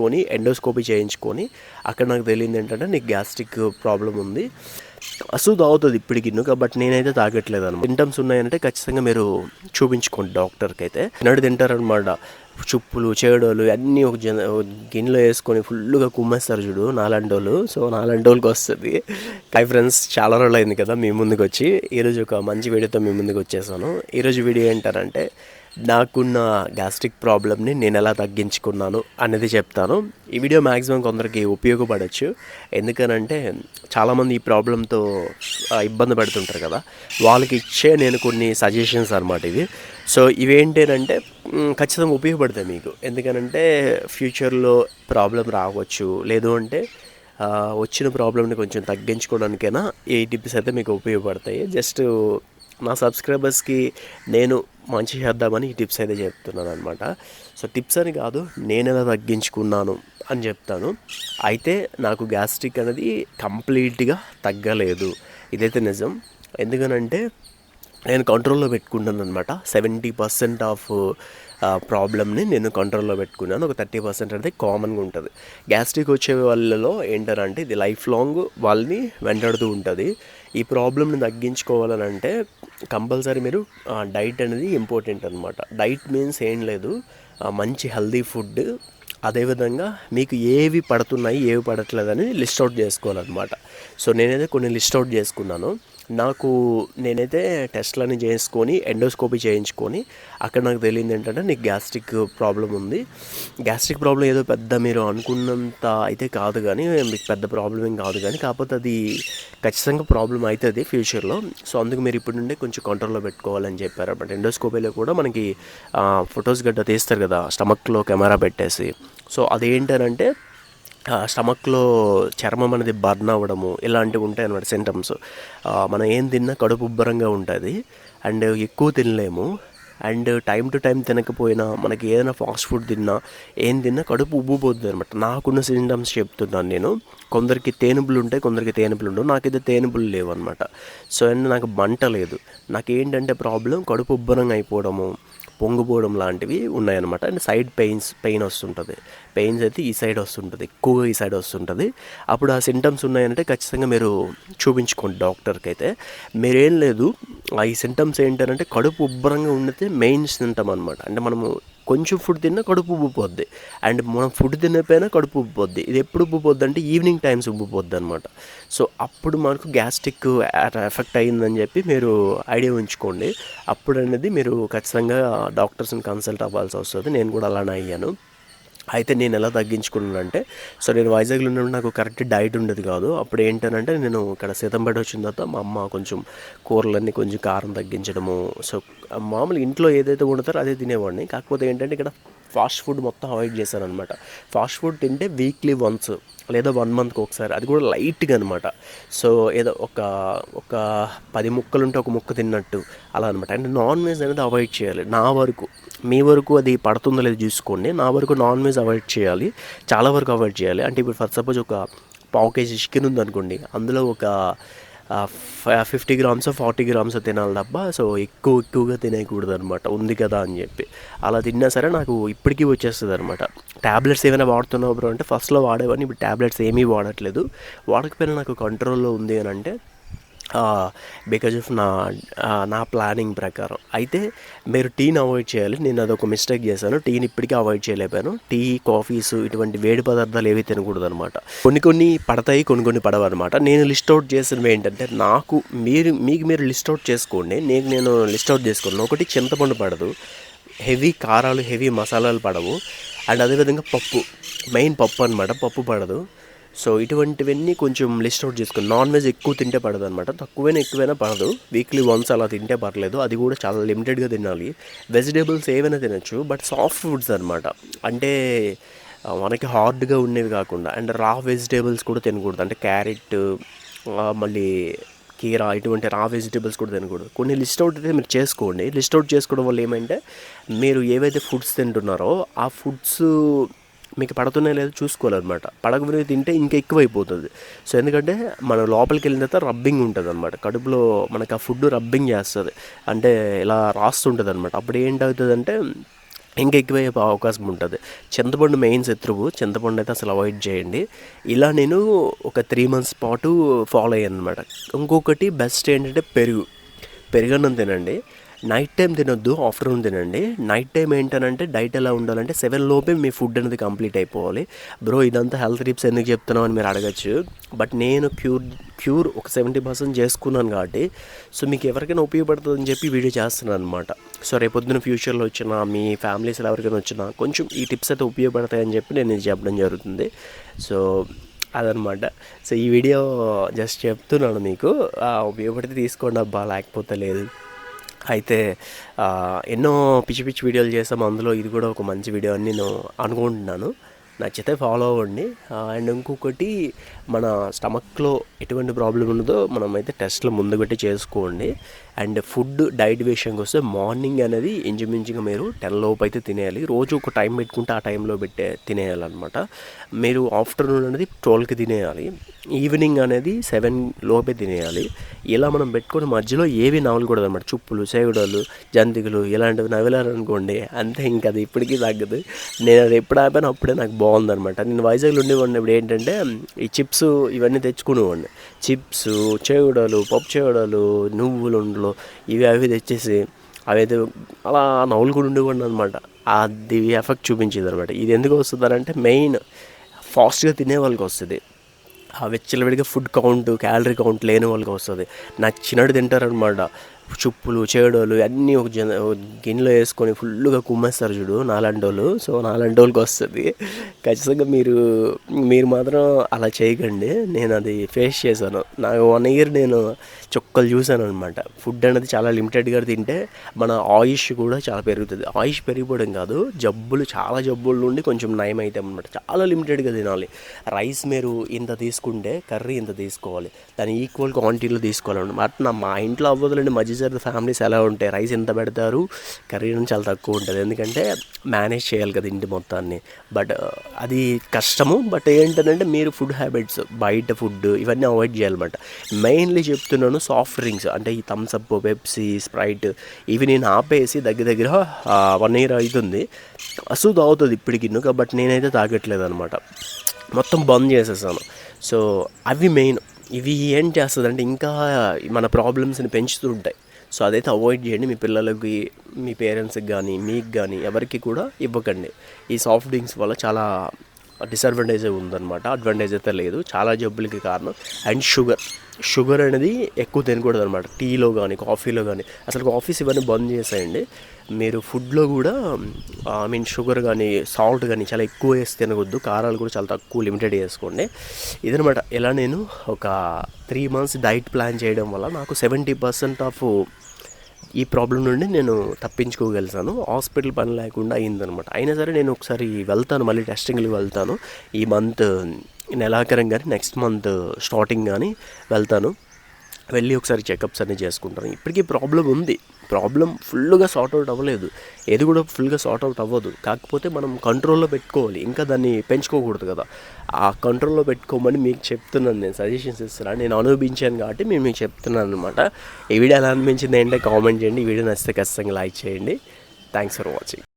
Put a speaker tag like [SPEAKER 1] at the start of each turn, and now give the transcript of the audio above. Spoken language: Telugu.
[SPEAKER 1] చేయించుకొని ఎండోస్కోపీ చేయించుకొని అక్కడ నాకు తెలియదు ఏంటంటే నీకు గ్యాస్ట్రిక్ ప్రాబ్లం ఉంది. అసలు తాగుతుంది ఇప్పటికి బట్ నేనైతే తాగట్లేదు అనమాట సింటమ్స్ ఉన్నాయంటే ఖచ్చితంగా మీరు చూపించుకోండి డాక్టర్కి అయితే నడు తింటారనమాట చుప్పులు చేడోలు అన్నీ ఒక జన గిన్నెలో వేసుకొని ఫుల్గా కుమ్మేస్తారు చూడు నాలంటోళ్ళు. సో నాలంటోళ్ళకి వస్తుంది హై ఫ్రెండ్స్ చాలా రోజులు అయింది కదా మీ ముందుకు వచ్చి ఈరోజు ఒక మంచి వీడియోతో మీ ముందుకు వచ్చేసాను ఈరోజు వీడియో ఏంటారంటే నాకున్న గ్యాస్ట్రిక్ ప్రాబ్లమ్ని నేను ఎలా తగ్గించుకున్నాను అనేది చెప్తాను. ఈ వీడియో మ్యాక్సిమం కొందరికి ఉపయోగపడవచ్చు ఎందుకనంటే చాలామంది ఈ ప్రాబ్లంతో ఇబ్బంది పడుతుంటారు కదా. వాళ్ళకి ఇచ్చే నేను కొన్ని సజెషన్స్ అనమాట ఇవి. సో ఇవేంటంటే ఖచ్చితంగా ఉపయోగపడతాయి మీకు. ఎందుకనంటే ఫ్యూచర్లో ప్రాబ్లం రావచ్చు. లేదు అంటే వచ్చిన ప్రాబ్లమ్ని కొంచెం తగ్గించుకోవడానికైనా ఈ టిప్స్ అయితే మీకు ఉపయోగపడతాయి. జస్ట్ నా సబ్స్క్రైబర్స్కి నేను మంచి చేద్దామని ఈ టిప్స్ అయితే చెప్తున్నాను అనమాట సో టిప్స్ అని కాదు నేను ఎలా తగ్గించుకున్నాను అని చెప్తాను. అయితే నాకు గ్యాస్ట్రిక్ అనేది కంప్లీట్గా తగ్గలేదు. ఇదైతే నిజం. ఎందుకనంటే నేను కంట్రోల్లో పెట్టుకుంటాను అనమాట సెవెంటీ పర్సెంట్ ఆఫ్ ప్రాబ్లమ్ని నేను కంట్రోల్లో పెట్టుకున్నాను. ఒక థర్టీ పర్సెంట్ అనేది కామన్గా ఉంటుంది. గ్యాస్ట్రిక్ వచ్చే వాళ్ళలో ఏంటంటే ఇది లైఫ్ లాంగ్ వాళ్ళని వెంటాడుతూ ఉంటుంది. ఈ ప్రాబ్లమ్ని తగ్గించుకోవాలని అంటే కంపల్సరీ మీరు డైట్ అనేది ఇంపార్టెంట్ అనమాట డైట్ మీన్స్ ఏం లేదు మంచి హెల్దీ ఫుడ్. అదేవిధంగా మీకు ఏవి పడుతున్నాయి ఏవి పడట్లేదని లిస్ట్ అవుట్ చేసుకోవాలన్నమాట. సో నేనైతే కొన్ని లిస్ట్ అవుట్ చేసుకున్నాను. నాకు నేనైతే టెస్ట్లని చేసుకొని ఎండోస్కోపీ చేయించుకొని అక్కడ నాకు తెలియదు ఏంటంటే నీకు గ్యాస్ట్రిక్ ప్రాబ్లం ఉంది. గ్యాస్ట్రిక్ ప్రాబ్లం ఏదో పెద్ద మీరు అనుకున్నంత అయితే కాదు కానీ మీకు పెద్ద ప్రాబ్లం ఏం కాదు కానీ కాకపోతే అది ఖచ్చితంగా ప్రాబ్లం అవుతుంది ఫ్యూచర్లో. సో అందుకు మీరు ఇప్పటి నుండే కొంచెం కంట్రోల్లో పెట్టుకోవాలని చెప్పారు. అనమాట ఎండోస్కోపీలో కూడా మనకి ఫొటోస్ గడ్డ తీస్తారు కదా స్టమక్లో కెమెరా పెట్టేసి. సో అదేంటనంటే స్టమక్లో చర్మం అనేది బర్న్ అవ్వడము ఇలాంటివి ఉంటాయి అన్నమాట సింటమ్స్ మనం ఏం తిన్నా కడుపు ఉబ్బరంగా ఉంటుంది. అండ్ ఎక్కువ తినలేము. అండ్ టైం టు టైం తినకపోయినా మనకి ఏదైనా ఫాస్ట్ ఫుడ్ తిన్నా ఏం తిన్నా కడుపు ఉబ్బిపోతుంది అనమాట నాకున్న సింటమ్స్ చెప్తున్నాను నేను. కొందరికి తేనుపులు ఉంటాయి కొందరికి తేనుపులు ఉండవు. నాకైతే తేనుపులు లేవు అనమాట సో అండ్ నాకు మంట లేదు. నాకేంటంటే ప్రాబ్లం కడుపు ఉబ్బరంగా అయిపోవడము. పొంగిపోవడం లాంటివి ఉన్నాయన్నమాట. అండ్ సైడ్ పెయిన్స్ పెయిన్ వస్తుంటుంది. పెయిన్స్ అయితే ఈ సైడ్ వస్తుంటుంది. ఎక్కువగా ఈ సైడ్ వస్తుంటుంది. అప్పుడు ఆ సింటమ్స్ ఉన్నాయంటే ఖచ్చితంగా మీరు చూపించుకోండి డాక్టర్కి అయితే మీరేం లేదు ఆ ఈ సింటమ్స్ ఏంటంటే కడుపు ఉబ్బరంగా ఉండితే మెయిన్ సింటమ్ అనమాట అంటే మనము కొంచెం ఫుడ్ తిన్నా కడుపు ఉబ్బిపోద్ది. అండ్ మనం ఫుడ్ తినకపోయినా కడుపు ఉబ్బిపోద్ది. ఇది ఎప్పుడు ఉబ్బిపోద్ది అంటే ఈవినింగ్ టైమ్స్ ఉబ్బిపోద్ది అనమాట సో అప్పుడు మనకు గ్యాస్ట్రిక్ ఎఫెక్ట్ అయిందని చెప్పి మీరు ఐడియా ఉంచుకోండి. అప్పుడు అనేది మీరు ఖచ్చితంగా డాక్టర్స్ని కన్సల్ట్ అవ్వాల్సి వస్తుంది. నేను కూడా అలానే అయ్యాను. అయితే నేను ఎలా తగ్గించుకున్నానంటే సో నేను వైజాగ్లో ఉన్నప్పుడు నాకు కరెక్ట్ డైట్ ఉండేది కాదు. అప్పుడు ఏంటనంటే నేను ఇక్కడ సీతంపేట వచ్చిన తర్వాత మా అమ్మ కొంచెం కూరలన్నీ కొంచెం కారం తగ్గించడము సో మామూలు ఇంట్లో ఏదైతే వండుతారో అదే తినేవాడిని. కాకపోతే ఏంటంటే ఇక్కడ ఫాస్ట్ ఫుడ్ మొత్తం అవాయిడ్ చేశాను అనమాట ఫాస్ట్ ఫుడ్ తింటే వీక్లీ వన్స్ లేదా వన్ మంత్కి ఒకసారి. అది కూడా లైట్గా అనమాట సో ఏదో ఒక ఒక పది ముక్కలు ఉంటే ఒక ముక్క తిన్నట్టు అలా అనమాట అంటే నాన్ వెజ్ అనేది అవాయిడ్ చేయాలి. నా వరకు మీ వరకు అది పడుతుందో లేదో చూసుకోండి. నా వరకు నాన్ వెజ్ అవాయిడ్ చేయాలి. చాలా వరకు అవాయిడ్ చేయాలి. అంటే ఇప్పుడు ఫర్ సపోజ్ ఒక పావు కేజీ చికెన్ ఉందనుకోండి అందులో ఒక ఫిఫ్టీ గ్రామ్స్ ఫార్టీ గ్రామ్స్ తినాలి తప్ప సో ఎక్కువ ఎక్కువగా తినేయకూడదు అనమాట ఉంది కదా అని చెప్పి. అలా తిన్నా సరే నాకు ఇప్పటికీ వచ్చేస్తుంది అనమాట ట్యాబ్లెట్స్ ఏమైనా వాడుతున్నావు బ్రో అంటే ఫస్ట్లో వాడేవాడిని ఇప్పుడు ట్యాబ్లెట్స్ ఏమీ వాడట్లేదు. వాడకపోయినా నాకు కంట్రోల్లో ఉంది అని అంటే బికాజ్ ఆఫ్ నా నా ప్లానింగ్ ప్రకారం. అయితే మీరు టీని అవాయిడ్ చేయాలి. నేను అదొక మిస్టేక్ చేశాను. టీని ఇప్పటికీ అవాయిడ్ చేయలేకపోయాను. టీ కాఫీస్ ఇటువంటి వేడి పదార్థాలు ఏవి తినకూడదు అనమాట కొన్ని కొన్ని పడతాయి కొన్ని కొన్ని పడవు అనమాట నేను లిస్ట్ అవుట్ చేసినవి ఏంటంటే నాకు మీరు మీకు మీరు లిస్ట్ అవుట్ చేసుకోండి. నేను నేను లిస్ట్ అవుట్ చేసుకున్నాను ఒకటి చింతపండు పడదు. హెవీ కారాలు హెవీ మసాలాలు పడవు. అండ్ అదేవిధంగా పప్పు. మెయిన్ పప్పు అనమాట పప్పు పడదు. సో ఇటువంటివన్నీ కొంచెం లిస్ట్ అవుట్ చేసుకుని నాన్ వెజ్ ఎక్కువ తింటే పడదు అనమాట తక్కువైనా ఎక్కువైనా పడదు. వీక్లీ వన్స్ అలా తింటే పర్లేదు. అది కూడా చాలా లిమిటెడ్గా తినాలి. వెజిటేబుల్స్ ఏవైనా తినచ్చు బట్ సాఫ్ట్ ఫుడ్స్ అనమాట అంటే మనకి హార్డ్గా ఉండేవి కాకుండా అండ్ రా వెజిటేబుల్స్ కూడా తినకూడదు. అంటే క్యారెట్ మళ్ళీ కీరా ఇటువంటి రా వెజిటేబుల్స్ కూడా తినకూడదు. కొన్ని లిస్ట్ అవుట్ అయితే మీరు చేసుకోండి. లిస్ట్ అవుట్ చేసుకోవడం వల్ల ఏమంటే మీరు ఏవైతే ఫుడ్స్ తింటున్నారో ఆ ఫుడ్స్ మీకు పడుతున్నాయి లేదో చూసుకోవాలన్నమాట. పడకపోతే తింటే ఇంకా ఎక్కువ అయిపోతుంది సో ఎందుకంటే మనం లోపలికి వెళ్ళిన తర్వాత రబ్బింగ్ ఉంటుంది అనమాట కడుపులో మనకు ఆ ఫుడ్ రబ్బింగ్ చేస్తుంది. అంటే ఇలా రాస్తుంటుంది అనమాట అప్పుడు ఏంటవుతుందంటే ఇంకా ఎక్కువయ్యే అవకాశం ఉంటుంది. చింతపండు మెయిన్ శత్రువు. చింతపండు అయితే అసలు అవాయిడ్ చేయండి. ఇలా నేను ఒక త్రీ మంత్స్ పాటు ఫాలో అయ్యాను అనమాట ఇంకొకటి బెస్ట్ ఏంటంటే పెరుగు. పెరుగన్నం తినండి. నైట్ టైం తినొద్దు ఆఫ్టర్నూన్ తినండి. నైట్ టైం ఏంటనంటే డైట్ ఎలా ఉండాలంటే సెవెన్ లోపే మీ ఫుడ్ అనేది కంప్లీట్ అయిపోవాలి. బ్రో ఇదంతా హెల్త్ టిప్స్ ఎందుకు చెప్తున్నావు అని మీరు అడగచ్చు. బట్ నేను క్యూర్ క్యూర్ ఒక సెవెంటీ పర్సెంట్ చేసుకున్నాను కాబట్టి సో మీకు ఎవరికైనా ఉపయోగపడుతుందని చెప్పి వీడియో చేస్తున్నాను అనమాట సో రేపొద్దున ఫ్యూచర్లో వచ్చిన మీ ఫ్యామిలీస్లో ఎవరికైనా వచ్చినా కొంచెం ఈ టిప్స్ అయితే ఉపయోగపడతాయని చెప్పి నేను ఇది చెప్పడం జరుగుతుంది. సో అదనమాట సో ఈ వీడియో జస్ట్ చెప్తున్నాను మీకు. ఉపయోగపడితే తీసుకోండి అబ్బా లేకపోతే లేదు. అయితే ఎన్నో పిచ్చి పిచ్చి వీడియోలు చేసాము అందులో ఇది కూడా ఒక మంచి వీడియో అని నేను అనుకుంటున్నాను. నచ్చితే ఫాలో అవ్వండి. అండ్ ఇంకొకటి మన స్టమక్లో ఎటువంటి ప్రాబ్లం ఉన్నదో మనం అయితే టెస్ట్లో ముందు పెట్టి చేసుకోండి. అండ్ ఫుడ్ డైట్ విషయంకి వస్తే మార్నింగ్ అనేది ఇంచుమించుగా మీరు టెన్ లోపు అయితే తినేయాలి. రోజు ఒక టైం పెట్టుకుంటే ఆ టైంలో పెట్టే తినేయాలన్నమాట. మీరు ఆఫ్టర్నూన్ అనేది ట్వెల్వ్కి తినేయాలి. ఈవినింగ్ అనేది సెవెన్ లోపే తినేయాలి. ఇలా మనం పెట్టుకొని మధ్యలో ఏవి నవలకూడదు అనమాట. చుప్పులు సేగుడలు జంతికలు ఇలాంటివి నవలారనుకోండి అంతే ఇంకా అది ఇప్పటికీ తగ్గదు. నేను అది ఎప్పుడు ఆపాను అప్పుడే నాకు బాగుందనమాట నేను వైజాగ్లో ఉండేవాడిని ఇప్పుడు ఏంటంటే ఈ చిప్స్ ఇవన్నీ తెచ్చుకునేవాడిని. చిప్స్ చేగుడలు పప్పు చేగుడలు నువ్వులు ఉండలు ఇవి అవి తెచ్చేసి అవి అయితే అలా నవ్వులు కూడా ఉండేవాడిని అనమాట అది ఎఫెక్ట్ చూపించేది అనమాట ఇది ఎందుకు వస్తుందంటే మెయిన్ ఫాస్ట్గా తినే వాళ్ళకి వస్తుంది. ఆ విచ్చలవిడిగా ఫుడ్ కౌంట్ క్యాలరీ కౌంట్ లేని వాళ్ళకి వస్తుంది. నచ్చినట్టు తింటారనమాట చుప్పులు చేడోలు అన్నీ ఒక జన గిన్నెలో వేసుకొని ఫుల్గా కుమ్మేస్తారు చూడు నాలంటోళ్ళు. సో నాలంటోళ్ళకి వస్తుంది. ఖచ్చితంగా మీరు మీరు మాత్రం అలా చేయకండి. నేను అది ఫేస్ చేశాను. నాకు వన్ ఇయర్ నేను చుక్కలు చూశాను అనమాట ఫుడ్ అనేది చాలా లిమిటెడ్గా తింటే మన ఆయుష్ కూడా చాలా పెరుగుతుంది. ఆయుష్ పెరిగిపోవడం కాదు జబ్బులు చాలా జబ్బుల నుండి కొంచెం నయం అవుతాయి అనమాట చాలా లిమిటెడ్గా తినాలి. రైస్ మీరు ఇంత తీసుకుంటే కర్రీ ఇంత తీసుకోవాలి. దాని ఈక్వల్ క్వాంటిటీలో తీసుకోవాలన్నమాట. నా మా ఇంట్లో అవ్వదులండి మధ్య ఫ్యామిలీస్ ఎలా ఉంటాయి రైస్ ఎంత పెడతారు కర్రీ నుంచి చాలా తక్కువ ఉంటుంది. ఎందుకంటే మేనేజ్ చేయాలి కదా ఇంటి మొత్తాన్ని. బట్ అది కష్టము. బట్ ఏంటంటే మీరు ఫుడ్ హ్యాబిట్స్ బయట ఫుడ్ ఇవన్నీ అవాయిడ్ చేయాలన్నమాట. మెయిన్లీ చెప్తున్నాను సాఫ్ట్ డ్రింక్స్. అంటే ఈ థమ్స్ అప్ పెప్సీ స్ప్రైట్ ఇవి నేను ఆపేసి దగ్గర దగ్గర వన్ ఇయర్ అవుతుంది అసూ తాగుతుంది ఇప్పటికి బట్ నేనైతే తాగట్లేదు అనమాట మొత్తం బంద్ చేసేసాను. సో అవి మెయిన్. ఇవి ఏం చేస్తుందంటే ఇంకా మన ప్రాబ్లమ్స్ని పెంచుతుంటాయి సో అదైతే అవాయిడ్ చేయండి. మీ పిల్లలకి మీ పేరెంట్స్కి కానీ మీకు కానీ ఎవరికి కూడా ఇవ్వకండి. ఈ సాఫ్ట్ డ్రింక్స్ వల్ల చాలా డిసడ్వాంటేజ్ ఉందన్నమాట. అడ్వాంటేజ్ అయితే లేదు. చాలా జబ్బులకి కారణం. అండ్ షుగర్ షుగర్ అనేది ఎక్కువ తినకూడదు అనమాట టీలో కానీ కాఫీలో కానీ అసలు కాఫీస్ ఇవన్నీ బంద్ చేసేయండి. మీరు ఫుడ్లో కూడా ఐ మీన్ షుగర్ కానీ సాల్ట్ కానీ చాలా ఎక్కువ వేసి తినకూడదు. కారాలు కూడా చాలా తక్కువ లిమిటెడ్ చేసుకోండి ఇదనమాట ఇలా నేను ఒక త్రీ మంత్స్ డైట్ ప్లాన్ చేయడం వల్ల నాకు సెవెంటీ పర్సెంట్ ఆఫ్ ఈ ప్రాబ్లం నుండి నేను తప్పించుకోగలిసాను. హాస్పిటల్ పని లేకుండా అయిందనమాట. అయినా సరే నేను ఒకసారి వెళ్తాను మళ్ళీ టెస్టింగ్కి వెళ్తాను. ఈ మంత్ నెలాఖరం కానీ నెక్స్ట్ మంత్ స్టార్టింగ్ కానీ వెళ్తాను. వెళ్ళి ఒకసారి చెకప్స్ అన్నీ చేసుకుంటాను. ఇప్పటికీ ప్రాబ్లం ఉంది. ప్రాబ్లం ఫుల్గా సార్ట్ అవుట్ అవ్వలేదు. ఏది కూడా ఫుల్గా సార్ట్ అవుట్ అవ్వదు. కాకపోతే మనం కంట్రోల్లో పెట్టుకోవాలి. ఇంకా దాన్ని పెంచుకోకూడదు కదా. ఆ కంట్రోల్లో పెట్టుకోమని మీకు చెప్తున్నాను నేను. సజెషన్స్ ఇస్తున్నాను నేను అనుభవించాను కాబట్టి మేము మీకు చెప్తున్నాను అనమాట ఈ వీడియో ఎలా అనిపించింది ఏంటంటే కామెంట్ చేయండి. ఈ వీడియో నచ్చితే ఖచ్చితంగా లైక్ చేయండి. Thanks for watching